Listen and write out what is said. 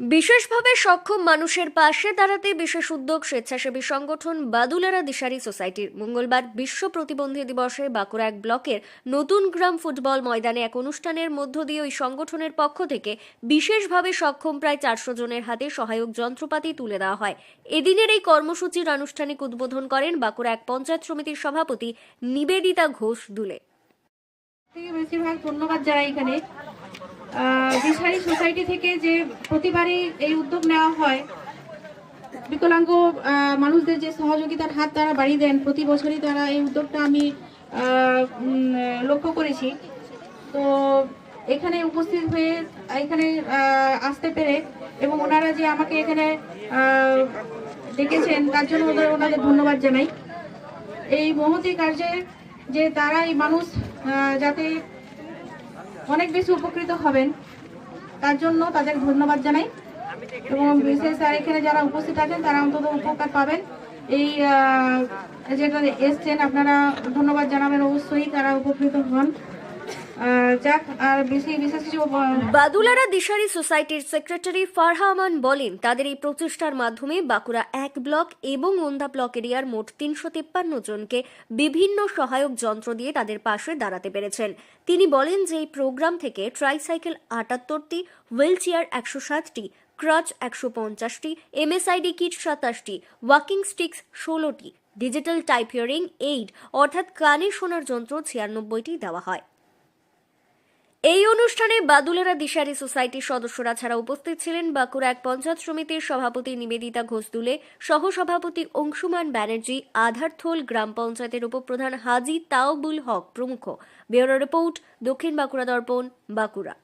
বিশেষভাবে সক্ষম মানুষের পাশে দাঁড়াতে বিশেষ উদ্যোগ স্বেচ্ছাসেবী সংগঠন বাদুলারা দিশারি সোসাইটির মঙ্গলবার বিশ্ব প্রতিবন্ধী দিবসে বাঁকুড়া এক ব্লকের নতুন গ্রাম ফুটবল ময়দানে এক অনুষ্ঠানের মধ্য দিয়ে ওই সংগঠনের পক্ষ থেকে বিশেষভাবে সক্ষম প্রায় চারশো জনের হাতে সহায়ক যন্ত্রপাতি তুলে দেওয়া হয়। এদিনের এই কর্মসূচির আনুষ্ঠানিক উদ্বোধন করেন বাঁকুড়া এক পঞ্চায়েত সমিতির সভাপতি নিবেদিতা ঘোষ দুলে। বেশিরভাগ ধন্যবাদ জানাই এখানে দিশারি সোসাইটি থেকে যে প্রতিবারই এই উদ্যোগ নেওয়া হয়, বিকলাঙ্গ মানুষদের যে সহযোগিতার হাত তারা বাড়িয়ে দেন, প্রতি বছরই তারা এই উদ্যোগটা আমি লক্ষ্য করেছি। তো এখানে উপস্থিত হয়ে, এখানে আসতে পেরে এবং ওনারা যে আমাকে এখানে ডেকেছেন, তার জন্য ওদের, ওনাদের ধন্যবাদ জানাই। এই মহতি কার্যে যে তারা এই মানুষ যাতে অনেক বেশি উপকৃত হবেন। তার জন্য তাদের ধন্যবাদ জানাই। এবং বিশেষ আর এখানে যারা উপস্থিত আছেন, তারা অন্তত উপকার পাবেন। এই যেটা এসছেন, আপনারা ধন্যবাদ জানাবেন। অবশ্যই তারা উপকৃত হন। বাদুলারা দিশারি সোসাইটির সেক্রেটারি ফারহামান বলেন, তাদের এই প্রচেষ্টার মাধ্যমে বাঁকুড়া এক ব্লক এবং ওন্দা ব্লক এরিয়ার মোট তিনশো তিপ্পান্ন জনকে বিভিন্ন সহায়ক যন্ত্র দিয়ে তাদের পাশে দাঁড়াতে পেরেছেন। তিনি বলেন যে এই প্রোগ্রাম থেকে ট্রাইসাইকেল আটাত্তরটি হুইল চেয়ার একশো ষাটটি ক্রাচ একশো পঞ্চাশটি, এমএসআইডি কিট সাতাশটি, ওয়াকিং স্টিক্স ষোলোটি, ডিজিটাল টাইপ হিয়ারিং এইড অর্থাৎ কানে শোনার যন্ত্র ছিয়ানব্বইটি দেওয়া হয়। অনুষ্ঠানে বাদুলেরা দিশারি সোসাইটির সদস্যরা ছাড়া উপস্থিত ছিলেন বাঁকুড়া এক পঞ্চায়েত সমিতির সভাপতি নিবেদিতা ঘোষদুলে, সহসভাপতি অংশুমান ব্যানার্জি আধারথোল গ্রাম পঞ্চায়েতের উপপ্রধান হাজি তাওবুল হক প্রমুখ। ব্যুরো রিপোর্ট দক্ষিণ বাঁকুড়া দর্পণ, বাঁকুড়া।